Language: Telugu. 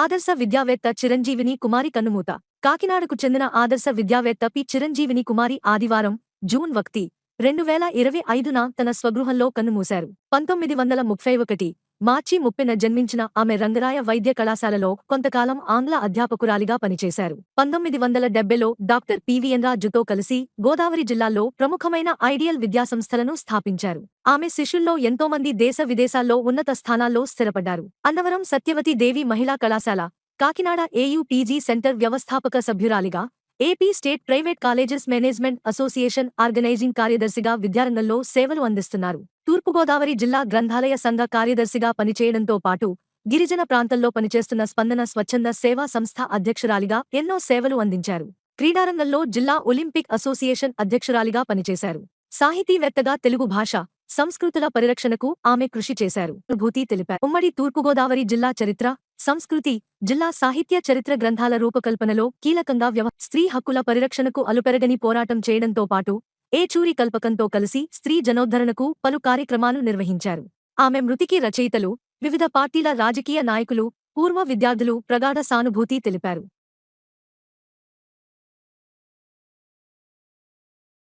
ఆదర్శ విద్యావేత్త చిరంజీవిని కుమారి కన్నుమూత. కాకినాడకు చెందిన ఆదర్శ విద్యావేత్త పి. చిరంజీవిని కుమారి ఆదివారం జూన్ ఒకటి రెండు వేల ఇరవై ఐదున తన స్వగృహంలో కన్నుమూశారు. పంతొమ్మిది వందల ముప్పై ఒకటి మార్చి ముప్పిన జన్మించిన ఆమె రంగరాయ వైద్య కళాశాలలో కొంతకాలం ఆంగ్ల అధ్యాపకురాలిగా పనిచేశారు. పంతొమ్మిది వందల డెబ్బెలో డాక్టర్ పివిఎన్ రాజుతో కలిసి గోదావరి జిల్లాలో ప్రముఖమైన ఐడియల్ విద్యాసంస్థలను స్థాపించారు. ఆమె శిష్యుల్లో ఎంతోమంది దేశ విదేశాల్లో ఉన్నత స్థానాల్లో స్థిరపడ్డారు. అన్నవరం సత్యవతి దేవి మహిళా కళాశాల కాకినాడ ఏయూ పీజీ సెంటర్ వ్యవస్థాపక సభ్యురాలిగా AP state private colleges management association organising కార్యదర్శిగా విద్యారంగంలో సేవలు అందిస్తున్నారు. తూర్పుగోదావరి జిల్లా గ్రంథాలయ సంఘ కార్యదర్శిగా పనిచేయడంతో పాటు గిరిజన ప్రాంతంలో పనిచేస్తున్న స్పందన స్వచ్ఛంద సేవా సంస్థ అధ్యక్షురాలిగా ఎన్నో సేవలు అందించారు. క్రీడారంగంలో జిల్లా ఒలింపిక్ అసోసియేషన్ అధ్యక్షురాలిగా పనిచేశారు. సాహితీవేత్తగా తెలుగు భాష సంస్కృతుల పరిరక్షణకు ఆమె కృషి చేశారు. అనుభూతి తెలిపారు. ఉమ్మడి తూర్పుగోదావరి జిల్లా చరిత్ర సంస్కృతి జిల్లా సాహిత్య చరిత్ర గ్రంథాల రూపకల్పనలో కీలకంగా వ్యవ స్త్రీ హక్కుల పరిరక్షణకు అలుపెరగని పోరాటం చేయడంతో పాటు ఏచూరి కల్పకంతో కలిసి స్త్రీ జనోద్ధరణకు పలు కార్యక్రమాలు నిర్వహించారు. ఆమె మృతికి రచయితలు వివిధ పార్టీల రాజకీయ నాయకులు పూర్వ విద్యార్థులు ప్రగాఢ సానుభూతి తెలిపారు.